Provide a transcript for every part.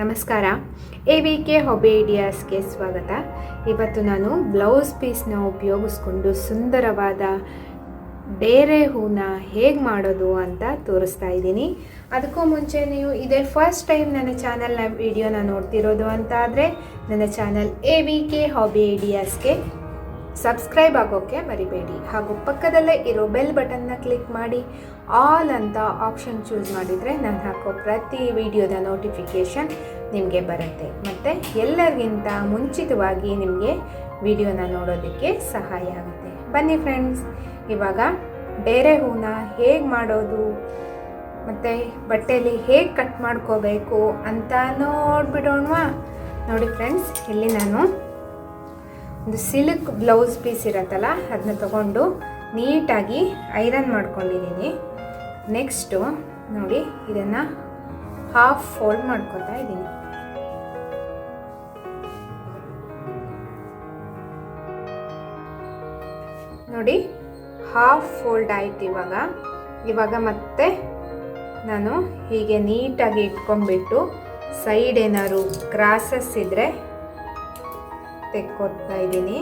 ನಮಸ್ಕಾರ. A V K hobby ಐಡಿಯಾಸ್ಗೆ ಸ್ವಾಗತ. ಇವತ್ತು ನಾನು ಬ್ಲೌಸ್ ಪೀಸ್ನ ಉಪಯೋಗಿಸ್ಕೊಂಡು ಸುಂದರವಾದ ಡೇರೆ ಹೂನ ಹೇಗೆ ಮಾಡೋದು ಅಂತ ತೋರಿಸ್ತಾ ಇದ್ದೀನಿ. ಅದಕ್ಕೂ ಮುಂಚೆ ನೀವು ಇದೇ ಫಸ್ಟ್ ಟೈಮ್ ನನ್ನ ಚಾನಲ್ನ ವಿಡಿಯೋನ ನೋಡ್ತಿರೋದು ಅಂತ ಆದರೆ ನನ್ನ channel A V K hobby ಐಡಿಯಾಸ್ಗೆ subscribe ಆಗೋಕ್ಕೆ ಮರಿಬೇಡಿ. ಹಾಗೂ ಪಕ್ಕದಲ್ಲೇ ಇರೋ ಬೆಲ್ ಬಟನ್ನ ಕ್ಲಿಕ್ ಮಾಡಿ. ಆಲ್ ಅಂತ ಆಪ್ಷನ್ ಚೂಸ್ ಮಾಡಿದರೆ ನಾನು ಹಾಕೋ ಪ್ರತಿ ವಿಡಿಯೋದ ನೋಟಿಫಿಕೇಷನ್ ನಿಮಗೆ ಬರುತ್ತೆ. ಮತ್ತು ಎಲ್ಲರಿಗಿಂತ ಮುಂಚಿತವಾಗಿ ನಿಮಗೆ ವಿಡಿಯೋನ ನೋಡೋದಕ್ಕೆ ಸಹಾಯ ಆಗುತ್ತೆ. ಬನ್ನಿ ಫ್ರೆಂಡ್ಸ್, ಇವಾಗ ಬೇರೆ ಹೂನ ಹೇಗೆ ಮಾಡೋದು, ಮತ್ತು ಬಟ್ಟೆಯಲ್ಲಿ ಹೇಗೆ ಕಟ್ ಮಾಡ್ಕೋಬೇಕು ಅಂತ ನೋಡ್ಬಿಡೋಣವಾ? ನೋಡಿ ಫ್ರೆಂಡ್ಸ್, ಇಲ್ಲಿ ನಾನು ಒಂದು ಸಿಲ್ಕ್ ಬ್ಲೌಸ್ ಪೀಸ್ ಇರತ್ತಲ್ಲ ಅದನ್ನ ತಗೊಂಡು ನೀಟಾಗಿ ಐರನ್ ಮಾಡ್ಕೊಂಡಿದ್ದೀನಿ. ನೆಕ್ಸ್ಟು ನೋಡಿ ಇದನ್ನು ಹಾಫ್ ಫೋಲ್ಡ್ ಮಾಡ್ಕೊತಾ ಇದ್ದೀನಿ. ನೋಡಿ ಹಾಫ್ ಫೋಲ್ಡ್ ಆಯ್ತು ಇವಾಗ. ಇವಾಗ ಮತ್ತೆ ನಾನು ಹೀಗೆ ನೀಟಾಗಿ ಇಟ್ಕೊಂಡ್ಬಿಟ್ಟು ಸೈಡ್ ಏನಾದ್ರು ಕ್ರಾಸಸ್ ಇದ್ದರೆ ತೆಕ್ಕೋತಾ ಇದ್ದೀನಿ.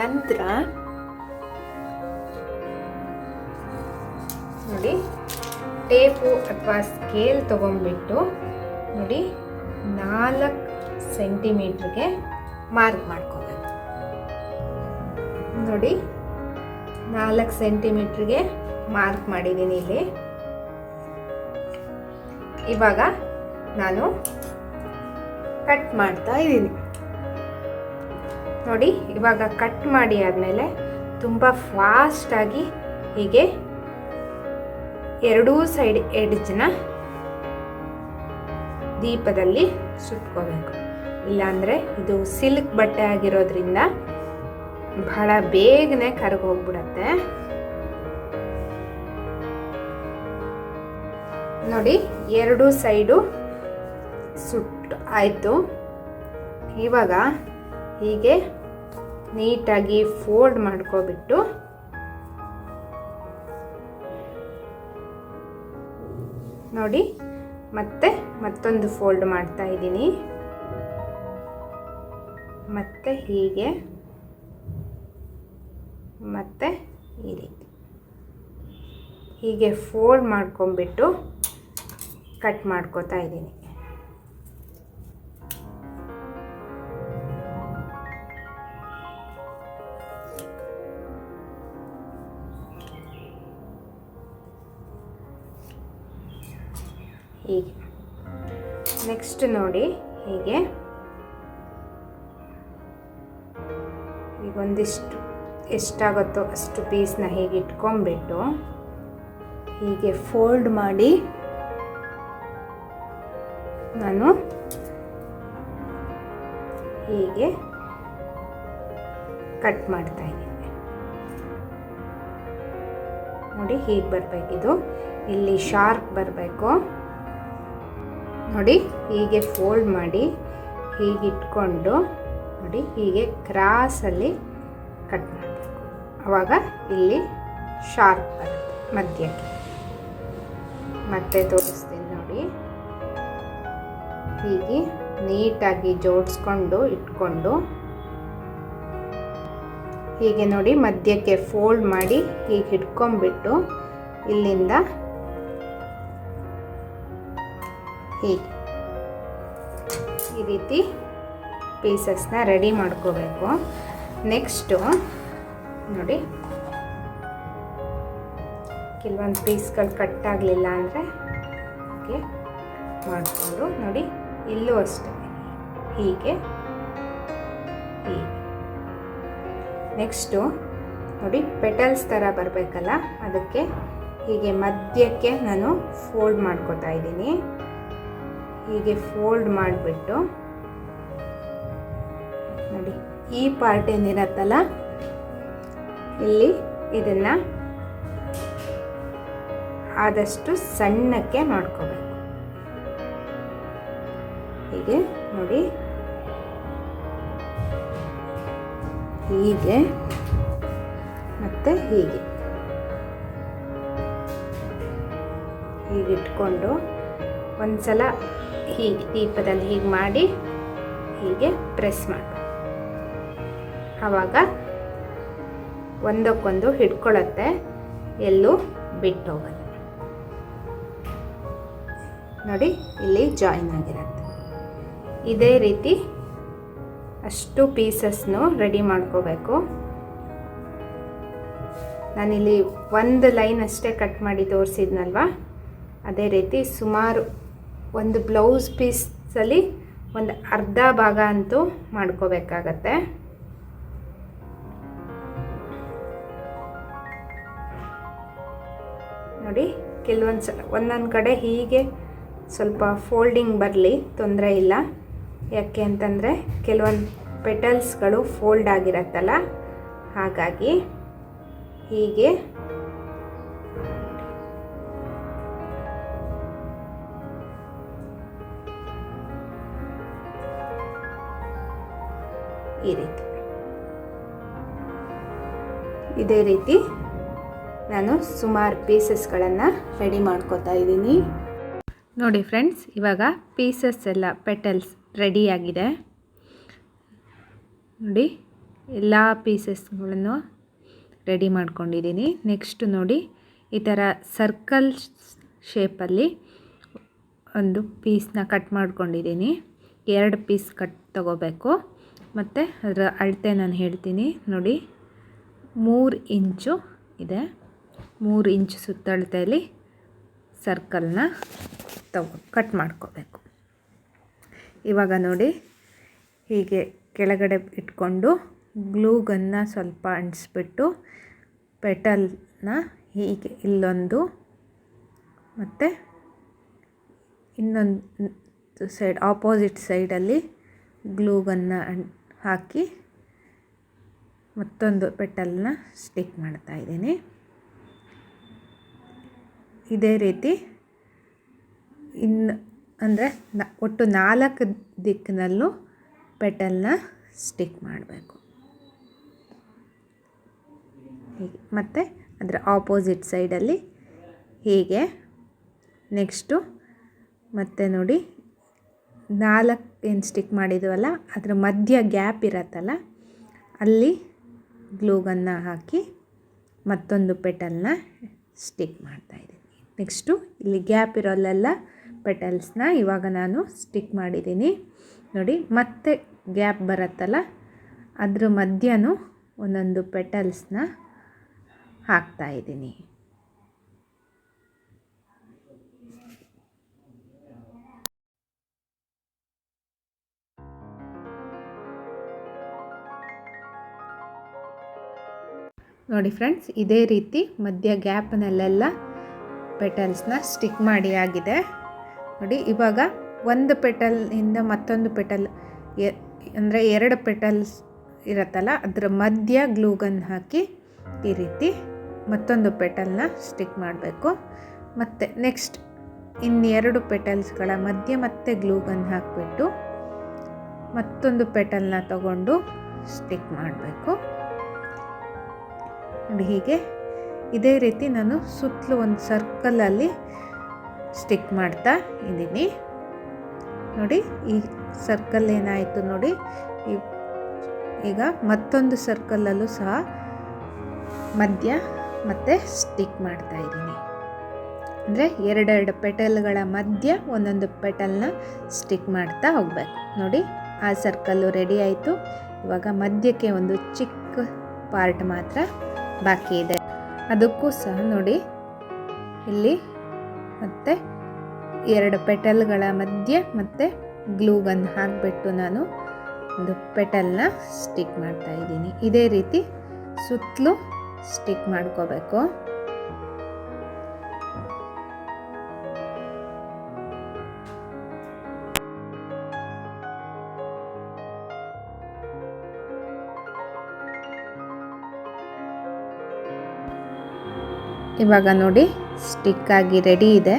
ನಂತರ ನೋಡಿ, ಟೇಪು ಅಥವಾ ಸ್ಕೇಲ್ ತಗೊಂಡ್ಬಿಟ್ಟು ನೋಡಿ, ನಾಲ್ಕು ಸೆಂಟಿಮೀಟ್ರಿಗೆ ಮಾರ್ಕ್ ಮಾಡ್ಕೋಬೇಕು. ನೋಡಿ, ನಾಲ್ಕು ಸೆಂಟಿಮೀಟ್ರಿಗೆ ಮಾರ್ಕ್ ಮಾಡಿದ್ದೀನಿ ಇಲ್ಲಿ. ಇವಾಗ ನಾನು ಕಟ್ ಮಾಡ್ತಾ ಇದ್ದೀನಿ. ನೋಡಿ, ಇವಾಗ ಕಟ್ ಮಾಡಿ ಆದಮೇಲೆ ತುಂಬ ಫಾಸ್ಟಾಗಿ ಹೀಗೆ ಎರಡೂ ಸೈಡ್ ಎಡ್ಜನ್ನ ದೀಪದಲ್ಲಿ ಸುಟ್ಕೋಬೇಕು. ಇಲ್ಲಾಂದರೆ ಇದು ಸಿಲ್ಕ್ ಬಟ್ಟೆ ಆಗಿರೋದ್ರಿಂದ ಬಹಳ ಬೇಗನೆ ಕರಗೋಗ್ಬಿಡತ್ತೆ ನೋಡಿ, ಎರಡು ಸೈಡು ಸುಟ್ಟು ಆಯಿತು. ಇವಾಗ ಹೀಗೆ ನೀಟಾಗಿ ಫೋಲ್ಡ್ ಮಾಡ್ಕೊಬಿಟ್ಟು ನೋಡಿ ಮತ್ತೆ ಮತ್ತೊಂದು ಫೋಲ್ಡ್ ಮಾಡ್ತಾ ಇದ್ದೀನಿ. ಮತ್ತೆ ಹೀಗೆ. ಮತ್ತೆ ಈ ರೀತಿ. ಹೀಗೆ ಫೋಲ್ಡ್ ಮಾಡ್ಕೊಂಬಿಟ್ಟು ಕಟ್ ಮಾಡ್ಕೋತಾ ಇದ್ದೀನಿ. ನೆಕ್ಸ್ಟ್ ನೋಡಿ ಹೀಗೆ. ಈಗ ಒಂದಿಷ್ಟು ಎಷ್ಟಾಗುತ್ತೋ ಅಷ್ಟು ಪೀಸ್ನ ಹೀಗೆ ಇಟ್ಕೊಂಡ್ಬಿಟ್ಟು ಹೀಗೆ ಫೋಲ್ಡ್ ಮಾಡಿ ನಾನು ಹೀಗೆ ಕಟ್ ಮಾಡ್ತಾ ಇದ್ದೀನಿ. ನೋಡಿ ಹೀಗೆ ಬರಬೇಕಿದು. ಇಲ್ಲಿ ಶಾರ್ಪ್ ಬರಬೇಕು. ನೋಡಿ, ಹೀಗೆ ಫೋಲ್ಡ್ ಮಾಡಿ, ಹೀಗೆ ಇಟ್ಕೊಂಡು ನೋಡಿ, ಹೀಗೆ ಕ್ರಾಸಲ್ಲಿ ಕಟ್ ಮಾಡಬೇಕು. ಆವಾಗ ಇಲ್ಲಿ ಶಾರ್ಪ್ ಬರುತ್ತೆ, ಮಧ್ಯಕ್ಕೆ. ಮತ್ತೆ ತೋರಿಸ್ತೀನಿ ನೋಡಿ. ಹೀಗೆ ನೀಟಾಗಿ ಜೋಡಿಸ್ಕೊಂಡು ಇಟ್ಕೊಂಡು, ಹೀಗೆ ನೋಡಿ, ಮಧ್ಯಕ್ಕೆ ಫೋಲ್ಡ್ ಮಾಡಿ, ಹೀಗೆ ಹಿಡ್ಕೊಂಡ್ಬಿಟ್ಟು ಇಲ್ಲಿಂದ ಹೀಗೆ ಈ ರೀತಿ ಪೀಸಸ್ನ ರೆಡಿ ಮಾಡ್ಕೋಬೇಕು. ನೆಕ್ಸ್ಟು ನೋಡಿ, ಕೆಲವೊಂದು ಪೀಸ್ಗಳು ಕಟ್ ಆಗಲಿಲ್ಲ ಅಂದರೆ ಓಕೆ, ಮಾಡಿಕೊಂಡು ನೋಡಿ, ಇಲ್ಲೂ ಅಷ್ಟೇ. ಹೀಗೆ ಹೀಗೆ. ನೆಕ್ಸ್ಟು ನೋಡಿ ಪೆಟಲ್ಸ್ ಥರ ಬರಬೇಕಲ್ಲ, ಅದಕ್ಕೆ ಹೀಗೆ ಮಧ್ಯಕ್ಕೆ ನಾನು ಫೋಲ್ಡ್ ಮಾಡ್ಕೋತಾ ಇದ್ದೀನಿ. ಹೀಗೆ ಫೋಲ್ಡ್ ಮಾಡಿಬಿಟ್ಟು ನೋಡಿ, ಈ ಪಾರ್ಟ್ ಏನಿರತ್ತಲ್ಲ, ಇಲ್ಲಿ ಇದನ್ನು ಆದಷ್ಟು ಸಣ್ಣಕ್ಕೆ ಮಾಡ್ಕೋಬೇಕು ಹೀಗೆ ನೋಡಿ. ಹೀಗೆ ಮತ್ತು ಹೀಗೆ. ಹೀಗೆ ಇಟ್ಕೊಂಡು ಒಂದು ಸಲ ಹೀಗೆ ದೀಪದಲ್ಲಿ ಹೀಗೆ ಮಾಡಿ ಹೀಗೆ ಪ್ರೆಸ್ ಮಾಡಿ. ಆವಾಗ ಒಂದಕ್ಕೊಂದು ಹಿಡ್ಕೊಳ್ಳುತ್ತೆ ಎಲ್ಲೂ ಬಿಟ್ಟು ಹೋಗಲ್ಲ. ನೋಡಿ, ಇಲ್ಲಿ ಜಾಯಿನ್ ಆಗಿರುತ್ತೆ. ಇದೇ ರೀತಿ ಅಷ್ಟು ಪೀಸಸ್ನು ರೆಡಿ ಮಾಡ್ಕೋಬೇಕು. ನಾನಿಲ್ಲಿ ಒಂದು ಲೈನ್ ಅಷ್ಟೇ ಕಟ್ ಮಾಡಿ ತೋರಿಸಿದ್ನಲ್ವಾ? ಅದೇ ರೀತಿ ಸುಮಾರು ಒಂದು ಬ್ಲೌಸ್ ಪೀಸಲ್ಲಿ ಒಂದು ಅರ್ಧ ಭಾಗ ಅಂತೂ ಮಾಡ್ಕೋಬೇಕಾಗತ್ತೆ. ನೋಡಿ ಕೆಲವೊಂದು ಸಲ ಒಂದೊಂದು ಕಡೆ ಹೀಗೆ ಸ್ವಲ್ಪ ಫೋಲ್ಡಿಂಗ್ ಬರಲಿ, ತೊಂದರೆ ಇಲ್ಲ. ಯಾಕೆ ಅಂತಂದರೆ ಕೆಲವೊಂದು ಪೆಟಲ್ಸ್ಗಳು ಫೋಲ್ಡ್ ಆಗಿರತ್ತಲ್ಲ, ಹಾಗಾಗಿ ಹೀಗೆ ಈ ರೀತಿ. ಇದೇ ರೀತಿ ನಾನು ಸುಮಾರು ಪೀಸಸ್ಗಳನ್ನು ರೆಡಿ ಮಾಡ್ಕೋತಾ ಇದ್ದೀನಿ. ನೋಡಿ ಫ್ರೆಂಡ್ಸ್, ಇವಾಗ ಪೀಸಸ್ ಎಲ್ಲ ಪೆಟಲ್ಸ್ ರೆಡಿಯಾಗಿದೆ ನೋಡಿ, ಎಲ್ಲ ಪೀಸಸ್ಗಳನ್ನು ರೆಡಿ ಮಾಡ್ಕೊಂಡಿದ್ದೀನಿ. ನೆಕ್ಸ್ಟ್ ನೋಡಿ, ಈ ಥರ ಸರ್ಕಲ್ ಶೇಪಲ್ಲಿ ಒಂದು ಪೀಸ್ನ ಕಟ್ ಮಾಡ್ಕೊಂಡಿದ್ದೀನಿ. ಎರಡು ಪೀಸ್ ಕಟ್ ತಗೋಬೇಕು. ಮತ್ತು ಅದರ ಅಳತೆ ನಾನು ಹೇಳ್ತೀನಿ. ನೋಡಿ, ಮೂರು ಇಂಚು ಇದೆ. ಮೂರು ಇಂಚು ಸುತ್ತಳತೆಯಲ್ಲಿ ಸರ್ಕಲ್ನ ತಗೋ, ಕಟ್ ಮಾಡ್ಕೋಬೇಕು. ಇವಾಗ ನೋಡಿ, ಹೀಗೆ ಕೆಳಗಡೆ ಇಟ್ಕೊಂಡು ಗ್ಲೂಗನ್ನು ಸ್ವಲ್ಪ ಅಂಟಿಸ್ಬಿಟ್ಟು ಪೆಟಲ್ನ ಹೀಗೆ ಇಲ್ಲೊಂದು ಮತ್ತು ಇನ್ನೊಂದು ಸೈಡ್, ಆಪೋಸಿಟ್ ಸೈಡಲ್ಲಿ ಗ್ಲೂಗನ್ನು ಹಾಕಿ ಮತ್ತೊಂದು ಪೆಟಲ್ನ ಸ್ಟಿಕ್ ಮಾಡ್ತಾ ಇದ್ದೀನಿ. ಇದೇ ರೀತಿ ಇನ್ನು ಅಂದರೆ ಒಟ್ಟು ನಾಲ್ಕು ದಿಕ್ಕಿನಲ್ಲೂ ಪೆಟಲ್ನ ಸ್ಟಿಕ್ ಮಾಡಬೇಕು. ಹೀಗೆ ಮತ್ತು ಅದರ ಆಪೋಸಿಟ್ ಸೈಡಲ್ಲಿ ಹೀಗೆ ನೆಕ್ಸ್ಟು ಮತ್ತೆ ನೋಡಿ ನಾಲ್ಕು ಏನು ಸ್ಟಿಕ್ ಮಾಡಿದ್ವಲ್ಲ, ಅದರ ಮಧ್ಯ ಗ್ಯಾಪ್ ಇರತ್ತಲ್ಲ, ಅಲ್ಲಿ ಗ್ಲೂಗನ್ನು ಹಾಕಿ ಮತ್ತೊಂದು ಪೆಟಲ್ನ ಸ್ಟಿಕ್ ಮಾಡ್ತಾಯಿದ್ದೀನಿ ನೆಕ್ಸ್ಟು ಇಲ್ಲಿ ಗ್ಯಾಪ್ ಇರೋಲ್ಲೆಲ್ಲ ಪೆಟಲ್ಸ್ನ ಇವಾಗ ನಾನು ಸ್ಟಿಕ್ ಮಾಡಿದ್ದೀನಿ. ನೋಡಿ, ಮತ್ತೆ ಗ್ಯಾಪ್ ಬರುತ್ತಲ್ಲ, ಅದ್ರ ಮಧ್ಯನೂ ಒಂದೊಂದು ಪೆಟಲ್ಸ್ನ ಹಾಕ್ತಾಯಿದ್ದೀನಿ ನೋಡಿ ಫ್ರೆಂಡ್ಸ್, ಇದೇ ರೀತಿ ಮಧ್ಯ ಗ್ಯಾಪ್ನಲ್ಲೆಲ್ಲ ಪೆಟಲ್ಸ್ನ ಸ್ಟಿಕ್ ಮಾಡಿ ಆಗಿದೆ. ನೋಡಿ, ಇವಾಗ ಒಂದು ಪೆಟಲ್ನಿಂದ ಮತ್ತೊಂದು ಪೆಟಲ್ ಎ, ಅಂದರೆ ಎರಡು ಪೆಟಲ್ಸ್ ಇರುತ್ತಲ್ಲ, ಅದರ ಮಧ್ಯ ಗ್ಲೂಗನ್ ಹಾಕಿ ಈ ರೀತಿ ಮತ್ತೊಂದು ಪೆಟಲ್ನ ಸ್ಟಿಕ್ ಮಾಡಬೇಕು. ಮತ್ತು ನೆಕ್ಸ್ಟ್ ಇನ್ನೆರಡು ಪೆಟಲ್ಸ್ಗಳ ಮಧ್ಯೆ ಮತ್ತೆ ಗ್ಲೂಗನ್ ಹಾಕಿಬಿಟ್ಟು ಮತ್ತೊಂದು ಪೆಟಲ್ನ ತಗೊಂಡು ಸ್ಟಿಕ್ ಮಾಡಬೇಕು. ನೋಡಿ ಹೀಗೆ ಇದೇ ರೀತಿ ನಾನು ಸುತ್ತಲೂ ಒಂದು ಸರ್ಕಲಲ್ಲಿ ಸ್ಟಿಕ್ ಮಾಡ್ತಾ ಇದ್ದೀನಿ. ನೋಡಿ, ಈ ಸರ್ಕಲ್ ಏನಾಯಿತು ನೋಡಿ. ಈಗ ಮತ್ತೊಂದು ಸರ್ಕಲಲ್ಲೂ ಸಹ ಮಧ್ಯ ಮತ್ತು ಸ್ಟಿಕ್ ಮಾಡ್ತಾ ಇದ್ದೀನಿ. ಅಂದರೆ ಎರಡೆರಡು ಪೆಟಲ್ಗಳ ಮಧ್ಯ ಒಂದೊಂದು ಪೆಟಲ್ನ ಸ್ಟಿಕ್ ಮಾಡ್ತಾ ಹೋಗ್ಬೇಕು. ನೋಡಿ, ಆ ಸರ್ಕಲ್ಲು ರೆಡಿ ಆಯಿತು. ಇವಾಗ ಮಧ್ಯಕ್ಕೆ ಒಂದು ಚಿಕ್ಕ ಪಾರ್ಟ್ ಮಾತ್ರ ಬಾಕಿ ಇದೆ. ಅದಕ್ಕೂ ಸಹ ನೋಡಿ, ಇಲ್ಲಿ ಮತ್ತೆ ಎರಡು ಪೆಟಲ್ಗಳ ಮಧ್ಯೆ ಮತ್ತು ಗ್ಲೂಗನ್ ಹಾಕಿಬಿಟ್ಟು ನಾನು ಒಂದು ಪೆಟಲ್ನ ಸ್ಟಿಕ್ ಮಾಡ್ತಾ ಇದ್ದೀನಿ. ಇದೇ ರೀತಿ ಸುತ್ತಲೂ ಸ್ಟಿಕ್ ಮಾಡ್ಕೋಬೇಕು. ಇವಾಗ ನೋಡಿ ಸ್ಟಿಕ್ ಆಗಿ ರೆಡಿ ಇದೆ.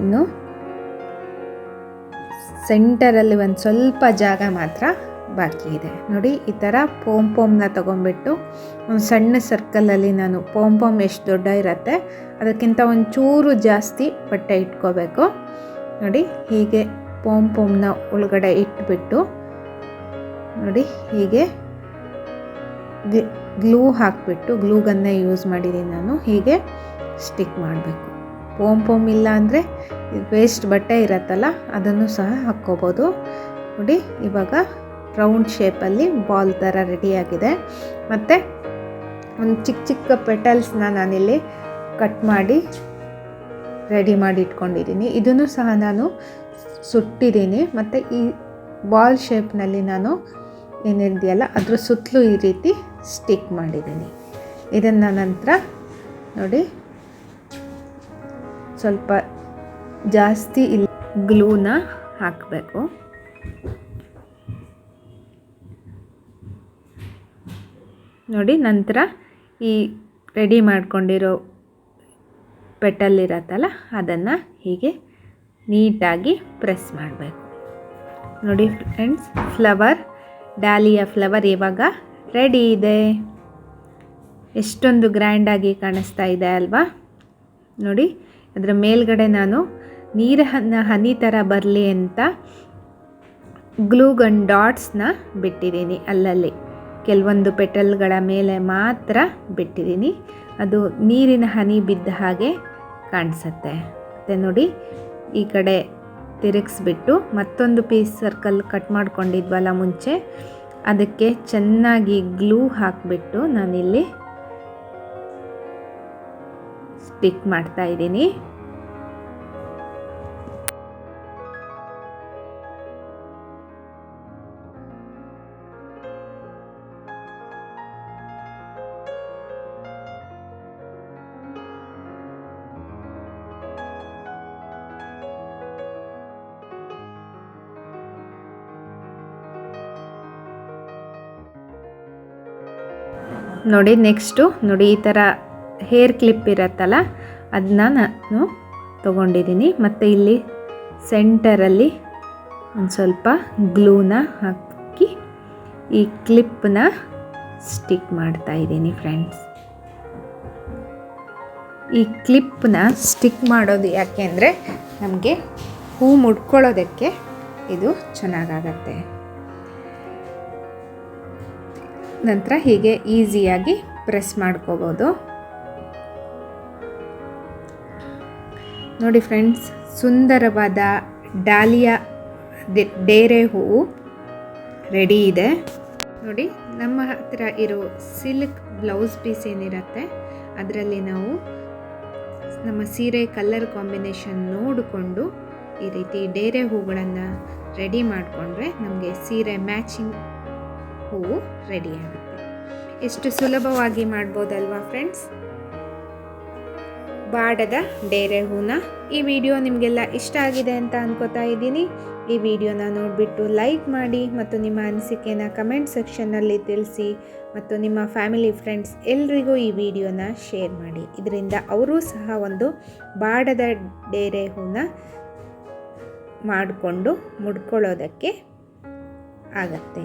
ಇನ್ನು ಸೆಂಟರಲ್ಲಿ ಒಂದು ಸ್ವಲ್ಪ ಜಾಗ ಮಾತ್ರ ಬಾಕಿ ಇದೆ. ನೋಡಿ, ಈ ಥರ ಪೋಮ್ ಪೋಮ್ನ ತೊಗೊಂಬಿಟ್ಟು ಒಂದು ಸಣ್ಣ ಸರ್ಕಲಲ್ಲಿ ನಾನು ಪೋಮ್ ಪೋಮ್ ಎಷ್ಟು ದೊಡ್ಡ ಇರುತ್ತೆ, ಅದಕ್ಕಿಂತ ಒಂಚೂರು ಜಾಸ್ತಿ ಬಟ್ಟೆ ಇಟ್ಕೋಬೇಕು. ನೋಡಿ, ಹೀಗೆ ಪೋಮ್ ಪೋಮ್ನ ಒಳಗಡೆ ಇಟ್ಬಿಟ್ಟು ನೋಡಿ, ಹೀಗೆ ಗ್ಲೂ ಹಾಕಿಬಿಟ್ಟು ಗ್ಲೂಗನ್ನೇ ಯೂಸ್ ಮಾಡಿದ್ದೀನಿ ನಾನು. ಹೀಗೆ ಸ್ಟಿಕ್ ಮಾಡಬೇಕು. ಪೋಮ್ ಪೋಮ್ ಇಲ್ಲ ಅಂದರೆ ವೇಸ್ಟ್ ಬಟ್ಟೆ ಇರತ್ತಲ್ಲ, ಅದನ್ನು ಸಹ ಹಾಕ್ಕೋಬೋದು. ನೋಡಿ, ಇವಾಗ ರೌಂಡ್ ಶೇಪಲ್ಲಿ ಬಾಲ್ ಥರ ರೆಡಿಯಾಗಿದೆ. ಮತ್ತು ಒಂದು ಚಿಕ್ಕ ಚಿಕ್ಕ ಪೆಟಲ್ಸ್ನ ನಾನಿಲ್ಲಿ ಕಟ್ ಮಾಡಿ ರೆಡಿ ಮಾಡಿ ಇಟ್ಕೊಂಡಿದ್ದೀನಿ. ಇದನ್ನು ಸಹ ನಾನು ಸುಟ್ಟಿದ್ದೀನಿ. ಮತ್ತು ಈ ಬಾಲ್ ಶೇಪ್ನಲ್ಲಿ ನಾನು ಏನಿದೆಯಲ್ಲ ಅದ್ರ ಸುತ್ತಲೂ ಈ ರೀತಿ ಸ್ಟಿಕ್ ಮಾಡಿದ್ದೀನಿ. ಇದನ್ನು ನಂತರ ನೋಡಿ, ಸ್ವಲ್ಪ ಜಾಸ್ತಿ ಇಲ್ಲಿ ಗ್ಲೂನ ಹಾಕಬೇಕು. ನೋಡಿ, ನಂತರ ಈ ರೆಡಿ ಮಾಡ್ಕೊಂಡಿರೋ ಪೆಟಲ್ ಇರತ್ತಲ್ಲ ಅದನ್ನು ಹೀಗೆ ನೀಟಾಗಿ ಪ್ರೆಸ್ ಮಾಡಬೇಕು. ನೋಡಿ ಫ್ರೆಂಡ್ಸ್ ಫ್ಲವರ್ ಡಾಲಿಯ ಫ್ಲವರ್ ಇವಾಗ ರೆಡಿ ಇದೆ. ಎಷ್ಟೊಂದು ಗ್ರ್ಯಾಂಡಾಗಿ ಕಾಣಿಸ್ತಾ ಇದೆ ಅಲ್ವಾ? ನೋಡಿ, ಅದರ ಮೇಲ್ಗಡೆ ನಾನು ನೀರನ್ನ ಹನಿ ಥರ ಬರಲಿ ಅಂತ ಗ್ಲೂಗನ್ ಡಾಟ್ಸ್ನ ಬಿಟ್ಟಿದ್ದೀನಿ ಅಲ್ಲಲ್ಲಿ. ಕೆಲವೊಂದು ಪೆಟಲ್ಗಳ ಮೇಲೆ ಮಾತ್ರ ಬಿಟ್ಟಿದ್ದೀನಿ. ಅದು ನೀರಿನ ಹನಿ ಬಿದ್ದ ಹಾಗೆ ಕಾಣಿಸುತ್ತೆ. ಮತ್ತು ನೋಡಿ, ಈ ಕಡೆ ತಿರುಗಿಸ್ಬಿಟ್ಟು ಮತ್ತೊಂದು ಪೀಸ್ ಸರ್ಕಲ್ ಕಟ್ ಮಾಡ್ಕೊಂಡಿದ್ವಲ್ಲ ಮುಂಚೆ, ಅದಕ್ಕೆ ಚೆನ್ನಾಗಿ ಗ್ಲೂ ಹಾಕಿಬಿಟ್ಟು ನಾನಿಲ್ಲಿ ಸ್ಟಿಕ್ ಮಾಡ್ತಾ ಇದ್ದೀನಿ. ನೋಡಿ, ನೆಕ್ಸ್ಟು ನೋಡಿ, ಈ ಥರ ಹೇರ್ ಕ್ಲಿಪ್ ಇರತ್ತಲ್ಲ ಅದನ್ನ ನಾನು ತೊಗೊಂಡಿದ್ದೀನಿ. ಮತ್ತು ಇಲ್ಲಿ ಸೆಂಟರಲ್ಲಿ ಒಂದು ಸ್ವಲ್ಪ ಗ್ಲೂನ ಹಾಕಿ ಈ ಕ್ಲಿಪ್ಪನ್ನ ಸ್ಟಿಕ್ ಮಾಡ್ತಾ ಇದ್ದೀನಿ ಫ್ರೆಂಡ್ಸ್. ಈ ಕ್ಲಿಪ್ಪನ್ನ ಸ್ಟಿಕ್ ಮಾಡೋದು ಯಾಕೆ ಅಂದರೆ, ನಮಗೆ ಹೂ ಮುಡ್ಕೊಳ್ಳೋದಕ್ಕೆ ಇದು ಚೆನ್ನಾಗಾಗತ್ತೆ. ನಂತರ ಹೀಗೆ ಈಸಿಯಾಗಿ ಪ್ರೆಸ್ ಮಾಡ್ಕೋಬೋದು. ನೋಡಿ ಫ್ರೆಂಡ್ಸ್, ಸುಂದರವಾದ ಡಾಲಿಯಾ ಡೇರೆ ಹೂವು ರೆಡಿ ಇದೆ. ನೋಡಿ, ನಮ್ಮ ಹತ್ತಿರ ಇರೋ ಸಿಲ್ಕ್ ಬ್ಲೌಸ್ ಪೀಸ್ ಏನಿರುತ್ತೆ, ಅದರಲ್ಲಿ ನಾವು ನಮ್ಮ ಸೀರೆ ಕಲ್ಲರ್ ಕಾಂಬಿನೇಷನ್ ನೋಡಿಕೊಂಡು ಈ ರೀತಿ ಡೇರೆ ಹೂಗಳನ್ನು ರೆಡಿ ಮಾಡಿಕೊಂಡ್ರೆ ನಮಗೆ ಸೀರೆ ಮ್ಯಾಚಿಂಗ್ ಹೂವು ರೆಡಿ ಆಗುತ್ತೆ. ಎಷ್ಟು ಸುಲಭವಾಗಿ ಮಾಡ್ಬೋದಲ್ವಾ ಫ್ರೆಂಡ್ಸ್ ಬಾಡದ ಡೇರೆ ಹೂನ ಈ ವಿಡಿಯೋ ನಿಮಗೆಲ್ಲ ಇಷ್ಟ ಆಗಿದೆ ಅಂತ ಅನ್ಕೋತಾ ಇದ್ದೀನಿ. ಈ ವಿಡಿಯೋನ ನೋಡಿಬಿಟ್ಟು ಲೈಕ್ ಮಾಡಿ ಮತ್ತು ನಿಮ್ಮ ಅನಿಸಿಕೆನ ಕಮೆಂಟ್ ಸೆಕ್ಷನ್ನಲ್ಲಿ ತಿಳಿಸಿ ಮತ್ತು ನಿಮ್ಮ ಫ್ಯಾಮಿಲಿ ಫ್ರೆಂಡ್ಸ್ ಎಲ್ರಿಗೂ ಈ ವಿಡಿಯೋನ ಶೇರ್ ಮಾಡಿ. ಇದರಿಂದ ಅವರೂ ಸಹ ಒಂದು ಬಾಡದ ಡೇರೆ ಹೂನ ಮಾಡಿಕೊಂಡು ಮುಡ್ಕೊಳ್ಳೋದಕ್ಕೆ ಆಗತ್ತೆ.